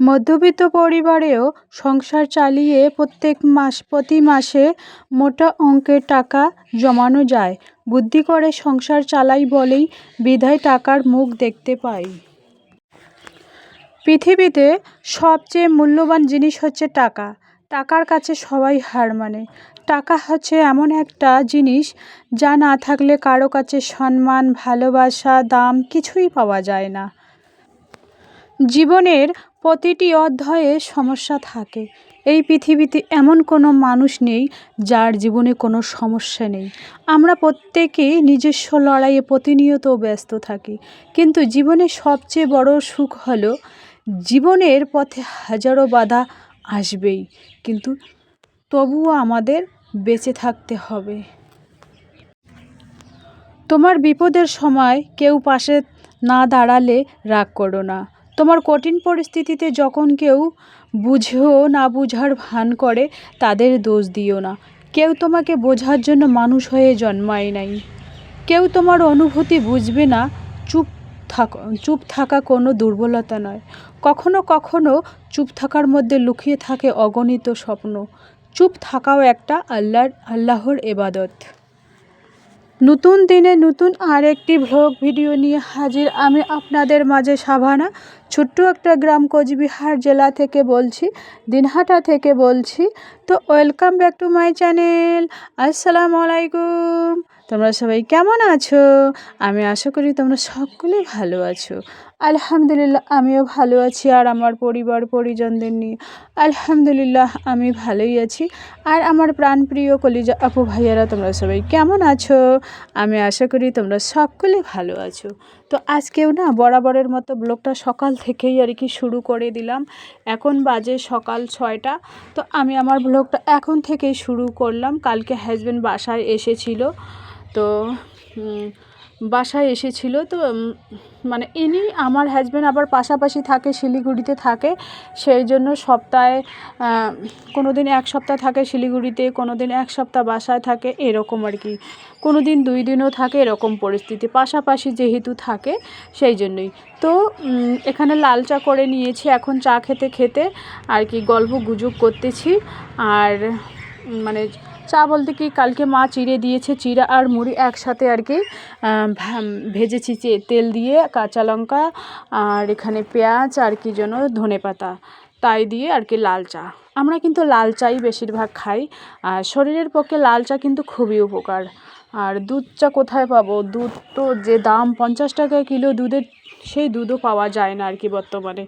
মধ্যবিত্ত পরিবারেও সংসার চালিয়ে প্রত্যেক মাস প্রতি মাসে মোটা অঙ্কের টাকা জমানো যায়। বুদ্ধি করে সংসার চালাই বলেই বিধায় টাকার মুখ দেখতে পাই। পৃথিবীতে সবচেয়ে মূল্যবান জিনিস হচ্ছে টাকা। টাকার কাছে সবাই হার মানে। টাকা হচ্ছে এমন একটা জিনিস যা না থাকলে কারও কাছে সম্মান, ভালোবাসা, দাম কিছুই পাওয়া যায় না। জীবনের প্রতিটি অধ্যায়ে সমস্যা থাকে। এই পৃথিবীতে এমন কোনো মানুষ নেই যার জীবনে কোনো সমস্যা নেই। আমরা প্রত্যেকেই নিজস্ব লড়াইয়ে প্রতিনিয়ত ব্যস্ত থাকি। কিন্তু জীবনের সবচেয়ে বড় সুখ হলো, জীবনের পথে হাজারো বাধা আসবেই, কিন্তু তবুও আমাদের বেঁচে থাকতে হবে। তোমার বিপদের সময় কেউ পাশে না দাঁড়ালে রাগ করো না। তোমার কঠিন পরিস্থিতিতে যখন কেউ বুঝেও না বুঝার ভান করে, তাদের দোষ দিও না। কেউ তোমাকে বোঝার জন্য মানুষ হয়ে জন্মায় নাই। কেউ তোমার অনুভূতি বুঝবে না, চুপ থাক, চুপ থাকা কোনো দুর্বলতা নয়। কখনো কখনো চুপ থাকার মধ্যে লুকিয়ে থাকে অগণিত স্বপ্ন। চুপ থাকাও একটা আল্লাহর আল্লাহর এবাদত। নতুন দিনে নতুন আর একটি ভ্লগ ভিডিও নিয়ে হাজির আমি আপনাদের মাঝে সাভানা। ছোট্ট একটা গ্রাম কোচবিহার জেলা থেকে বলছি, দিনহাটা থেকে বলছি। তো welcome back to my channel. আসসালামু আলাইকুম। তোমরা সবাই কেমন আছো? আমি আশা করি তোমরা সকলে ভালো আছো। আলহামদুলিল্লাহ, আমিও ভালো আছি আর আমার পরিবার, পরিজনদের নিয়ে। আলহামদুলিল্লাহ, আমি ভালোই আছি। আর আমার প্রাণপ্রিয় কলিজা আপু ভাইয়ারা, তোমরা সবাই কেমন আছো? আমি আশা করি তোমরা সকলে ভালো আছো। তো আজকেও না বরাবরের মতো ব্লগটা সকাল থেকেই আর কি শুরু করে দিলাম। এখন বাজে সকাল ছয়টা। তো আমি আমার ব্লগটা এখন থেকেই শুরু করলাম। কালকে হাজব্যান্ড বাসায় এসেছিল। তো বাসায় এসেছিল তো মানে ইনি আমার হাজব্যান্ড আবার পাশাপাশি থাকে, শিলিগুড়িতে থাকে। সেই জন্য সপ্তাহে কোনো দিন এক সপ্তাহ থাকে শিলিগুড়িতে কোনো দিন এক সপ্তাহ বাসায় থাকে, এরকম আর কি। কোনো দিন দুই দিনও থাকে এরকম পরিস্থিতি। পাশাপাশি যেহেতু থাকে, সেই জন্যই। তো এখানে লাল চা করে নিয়েছি, এখন চা খেতে খেতে, আর কি গল্প গুজব করতেছি। আর মানে চা বলতে কি কালকে মা চিড়ে দিয়েছে, চিড়া আর মুড়ি একসাথে আর কি ভেজেছি তেল দিয়ে, কাঁচা লঙ্কা আর এখানে পেঁয়াজ আর কি যেন ধনে পাতা, তাই দিয়ে আর কি লাল চা। আমরা কিন্তু লাল চাই বেশিরভাগ খাই, আর শরীরের পক্ষে লাল চা কিন্তু খুবই উপকার। আর দুধ চা কোথায় পাবো? দুধ তো যে দাম পঞ্চাশ টাকা কিলো দুধের, সেই দুধও পাওয়া যায় না আর কি বর্তমানে।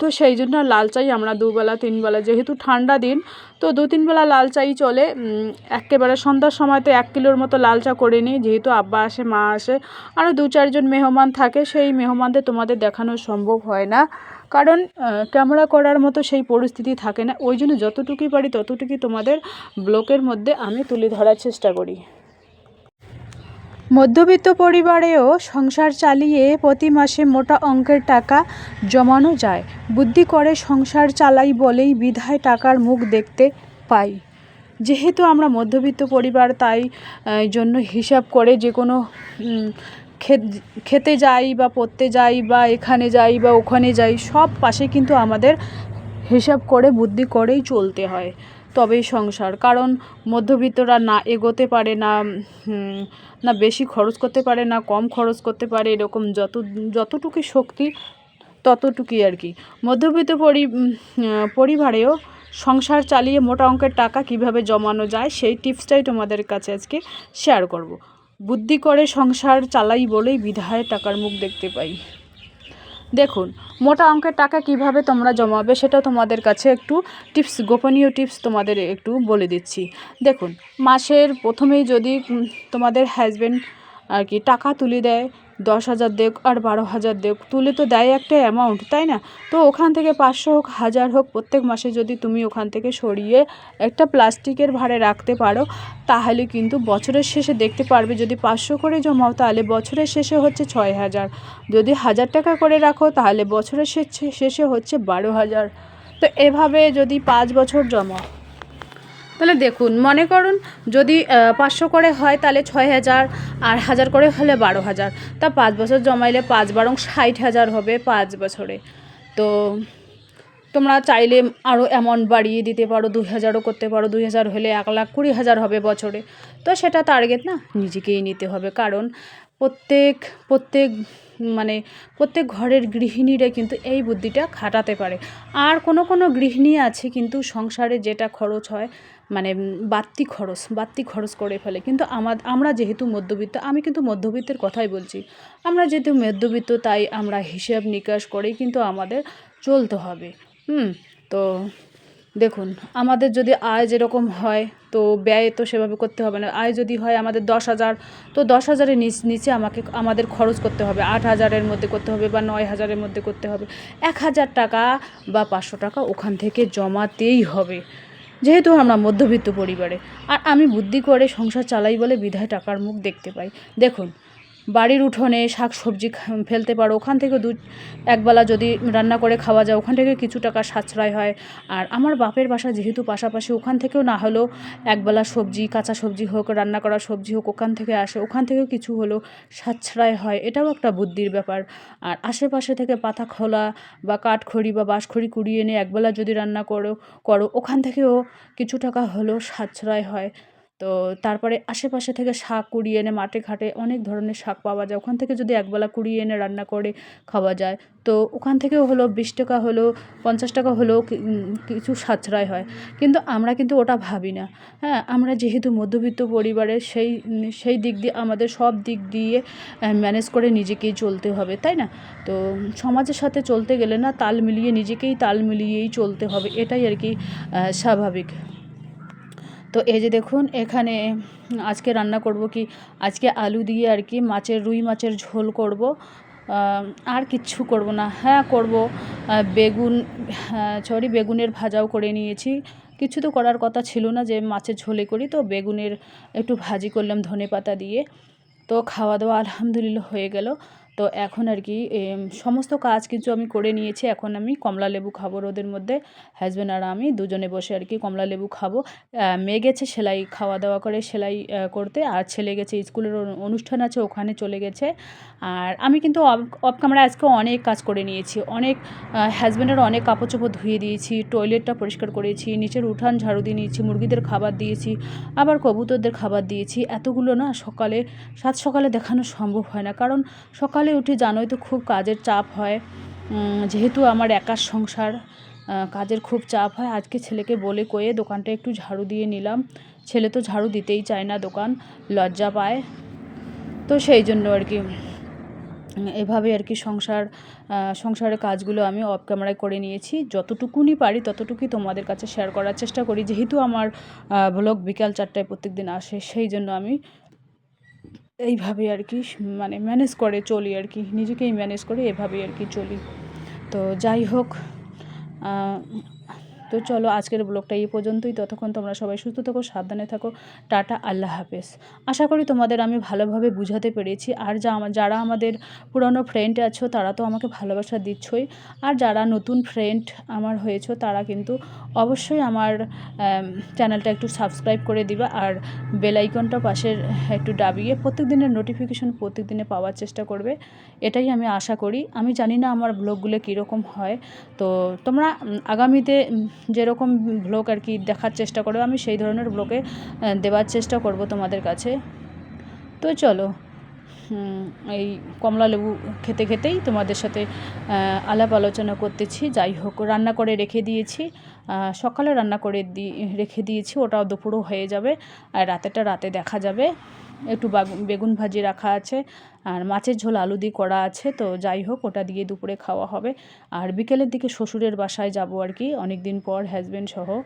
তো সেই জন্য লাল চাই আমরা দুবেলা, তিনবেলা। যেহেতু ঠান্ডা দিন, তো দু তিনবেলা লাল চাই চলে। একেবারে সন্ধ্যার সময় তো এক কিলোর মতো লাল চা করে নিই। যেহেতু আব্বা আসে, মা আসে আরও দু চারজন মেহমান থাকে, সেই মেহমানদের তোমাদের দেখানো সম্ভব হয় না। কারণ ক্যামেরা করার মতো সেই পরিস্থিতি থাকে না। ওই জন্য যতটুকুই পারি ততটুকুই তোমাদের ব্লকের মধ্যে আমি তুলে ধরার চেষ্টা করি। মধ্যবিত্ত পরিবারেও সংসার চালিয়ে প্রতি মাসে মোটা অঙ্কের টাকা জমানো যায়। বুদ্ধি করে সংসার চালাই বলেই বিধায় টাকার মুখ দেখতে পাই। যেহেতু আমরা মধ্যবিত্ত পরিবার, তাই জন্য হিসাব করে যে কোনো খেতে যাই বা পড়তে যাই বা এখানে যাই বা ওখানে যাই, সব পাশে কিন্তু আমাদের হিসাব করে বুদ্ধি করেই চলতে হয়। তবেই সংসার। কারণ মধ্যবিত্তরা না এগোতে পারে, না না বেশি খরচ করতে পারে, না কম খরচ করতে পারে, এরকম যত, যতটুকু শক্তি ততটুকুই আর কি। মধ্যবিত্ত পরি পরিবারেও সংসার চালিয়ে মোটা অঙ্কের টাকা কীভাবে জমানো যায়, সেই টিপসটাই তোমাদের কাছে আজকে শেয়ার করব। বুদ্ধি করে সংসার চালাই বলেই বিধায় টাকার মুখ দেখতে পাই। দেখুন, মোটা অঙ্কের টাকা কীভাবে তোমরা জমাবে সেটা তোমাদের কাছে একটু টিপস, গোপনীয় টিপস তোমাদের একটু বলে দিচ্ছি। দেখুন, মাসের প্রথমেই যদি তোমাদের হাজব্যান্ড আর কি টাকা তুলে দেয় দশ হাজার দেখ আর বারো হাজার দেখ তুলে তো দেয় একটা অ্যামাউন্ট তাই না? তো ওখান থেকে পাঁচশো হোক, হাজার হোক, প্রত্যেক মাসে যদি তুমি ওখান থেকে সরিয়ে একটা প্লাস্টিকের ভাড়ে রাখতে পারো, তাহলে কিন্তু বছরের শেষে দেখতে পারবে যদি পাঁচশো করে জমাও, তাহলে বছরের শেষে হচ্ছে ছয় হাজার। যদি হাজার টাকা করে রাখো, তাহলে বছরের শেষে হচ্ছে বারো হাজার। তো এভাবে যদি পাঁচ বছর জমাও। তাহলে দেখুন, মনে করুন যদি পাঁচশো করে হয় তাহলে ছয় হাজার আর হাজার করে হলে বারো হাজার। তা পাঁচ বছর জমাইলে পাঁচ বারং ষাট হাজার হবে পাঁচ বছরে। তো তোমরা চাইলে আরও অ্যামাউন্ট বাড়িয়ে দিতে পারো, দুই হাজারও করতে পারো, দুই হাজার হলে এক লাখ কুড়ি হাজার হবে বছরে। তো সেটা টার্গেট না, নিজেকেই নিতে হবে। কারণ প্রত্যেক প্রত্যেক মানে প্রত্যেক ঘরের গৃহিণীরা কিন্তু এই বুদ্ধিটা খাটাতে পারে। আর কোনো কোনো গৃহিণী আছে কিন্তু সংসারে যেটা খরচ হয় মানে বাড়তি খরচ বাড়তি খরচ করে ফেলে। কিন্তু আমার আমরা যেহেতু মধ্যবিত্ত, আমি কিন্তু মধ্যবিত্তের কথাই বলছি। আমরা যেহেতু মধ্যবিত্ত, তাই আমরা হিসাব নিকাশ করেই কিন্তু আমাদের চলতে হবে। হুম? তো দেখুন, আমাদের যদি আয় যেরকম হয়, তো ব্যয় তো সেভাবে করতে হবে না। আয় যদি হয় আমাদের দশ হাজার, তো দশ হাজারের নিচ, নিচে আমাকে, আমাদের খরচ করতে হবে। আট হাজারের মধ্যে করতে হবে বা নয় হাজারের মধ্যে করতে হবে। এক হাজার টাকা বা পাঁচশো টাকা ওখান থেকে জমাতেই হবে। যেহেতু আমরা মধ্যবিত্ত পরিবারে। আর আমি বুদ্ধি করে সংসার চালাই বলে বিধায় টাকার মুখ দেখতে পাই। দেখুন বাড়ির উঠোনে শাক সবজি ফেলতে পারো। ওখান থেকে দু, একবেলা যদি রান্না করে খাওয়া যায়, ওখান থেকে কিছু টাকা সাশ্রয় হয়। আর আমার বাপের বাসা যেহেতু পাশাপাশি, ওখান থেকেও না হলেও একবেলা সবজি, কাঁচা সবজি হোক, রান্না করা সবজি হোক, ওখান থেকে আসে। ওখান থেকেও কিছু হলো সাশ্রয় হয়। এটাও একটা বুদ্ধির ব্যাপার। আর আশেপাশে থেকে পাতা খোলা বা কাঠখড়ি বা বাঁশখড়ি কুড়িয়ে এনে একবেলা যদি রান্না করো করো, ওখান থেকেও কিছু টাকা হলেও সাশ্রয় হয়। তো তারপরে আশেপাশে থেকে শাক কুড়িয়ে এনে মাঠে ঘাটে অনেক ধরনের শাক পাওয়া যায়। ওখান থেকে যদি একবেলা কুড়িয়ে এনে রান্না করে খাওয়া যায়। তো ওখান থেকেও হলো বিশ টাকা হলো, পঞ্চাশ টাকা হলেও কিছু সাশ্রয় হয়। কিন্তু আমরা কিন্তু ওটা ভাবি না। হ্যাঁ আমরা যেহেতু মধ্যবিত্ত পরিবারের সেই সেই দিক দিয়ে, আমাদের সব দিক দিয়ে ম্যানেজ করে নিজেকেই চলতে হবে, তাই না? তো সমাজের সাথে চলতে গেলে না তাল মিলিয়ে নিজেকেই তাল মিলিয়েই চলতে হবে, এটাই আর কি স্বাভাবিক। তো এই যে দেখুন, এখানে আজকে রান্না করব কি, আজকে আলু দিয়ে আর কি মাছের, রুই মাছের ঝোল করব। আর কিচ্ছু করব না। হ্যাঁ করব। বেগুন সরি বেগুনের ভাজাও করে নিয়েছি। কিছু তো করার কথা ছিল না যে মাছের ঝোলে করি, তো বেগুনের একটু ভাজি করলাম ধনে পাতা দিয়ে। তো খাওয়া দাওয়া আলহামদুলিল্লাহ হয়ে গেল। তো এখন আর কি সমস্ত কাজ কিছু আমি করে নিয়েছি। এখন আমি কমলা লেবু খাব রোদের মধ্যে। হাজব্যান্ড আর আমি দুজনে বসে আর কি কমলা লেবু খাব। মেয়ে গেছে সেলাই, খাওয়া দাওয়া করে সেলাই করতে। আর ছেলে গেছে, স্কুলের অনুষ্ঠান আছে, ওখানে চলে গেছে। আর আমি কিন্তু অফ ক্যামেরা আজকে অনেক কাজ করে নিয়েছি। অনেক হাজব্যান্ডের অনেক কাপড় চোপড় ধুয়ে দিয়েছি টয়লেটটা পরিষ্কার করেছি, নিচের উঠান ঝাড়ু দিয়ে নিয়েছি, মুরগিদের খাবার দিয়েছি, আবার কবুতরদের খাবার দিয়েছি। এতগুলো না সকালে, সাত সকালে দেখানো সম্ভব হয় না। কারণ সকালে উঠে, জানোই তো খুব কাজের চাপ হয়। যেহেতু আমার একার সংসার কাজের খুব চাপ হয়, আজকে ছেলেকে বলে কয়ে দোকানটা একটু ঝাড়ু দিয়ে নিলাম। ছেলে তো ঝাড়ু দিতেই চায় না দোকান, লজ্জা পায়। তো সেই জন্য আর কি, এভাবে আর কি সংসার সংসারের কাজগুলো আমি অফ ক্যামেরায় করে নিয়েছি। যতটুকুনি পারি ততটুকুই তোমাদের কাছে শেয়ার করার চেষ্টা করি। যেহেতু আমার ব্লগ বিকাল চারটায় প্রত্যেক দিন আসে, সেই জন্য আমি এইভাবে আর কি মানে ম্যানেজ করে চলি আর কি। নিজেকেই ম্যানেজ করে এভাবেই আর কি চলি। তো যাই হোক তো চলো আজকের ব্লগটা এই পর্যন্তই। ততক্ষণ তোমরা সবাই সুস্থ থাকো, সাবধানে থাকো। টাটা, আল্লাহ হাফেজ। আশা করি তোমাদের আমি ভালোভাবে বুঝাতে পেরেছি। আর যা যারা আমাদের পুরনো ফ্রেন্ড আছো, তারা তো আমাকে ভালোবাসা দিচ্ছই। আর যারা নতুন ফ্রেন্ড আমার হয়েছো, তারা কিন্তু অবশ্যই আমার চ্যানেলটা একটু সাবস্ক্রাইব করে দিবা। আর বেল আইকনটা পাশের একটু দাবিয়ে প্রত্যেক দিনের নোটিফিকেশন প্রত্যেক দিনে পাওয়ার চেষ্টা করবে। এটাই আমি আশা করি। আমি জানি না আমার ব্লগগুলো কীরকম হয়। তো তোমরা আগামীতে যেরকম ব্লগ আর কি দেখার চেষ্টা করো আমি সেই ধরনের ব্লগে দেওয়ার চেষ্টা করব তোমাদের কাছে। তো চলো এই কমলা লেবু খেতে খেতেই তোমাদের সাথে আলাপ আলোচনা করতেছি। যাই হোক, রান্না করে রেখে দিয়েছি। সকালে রান্না করে দি, রেখে দিয়েছি। ওটাও দুপুরও হয়ে যাবে। আর রাতেটা রাতে দেখা যাবে। একটু বাগু- বেগুন ভাজি রাখা আছে। আর মাছের ঝোল আলু দিয়ে করা আছে। তো যাই হোক, ওটা দিয়ে দুপুরে খাওয়া হবে। আর বিকেলের দিকে শ্বশুরের বাসায় যাব আর কি। অনেক দিন পর হাজব্যান্ড সহ।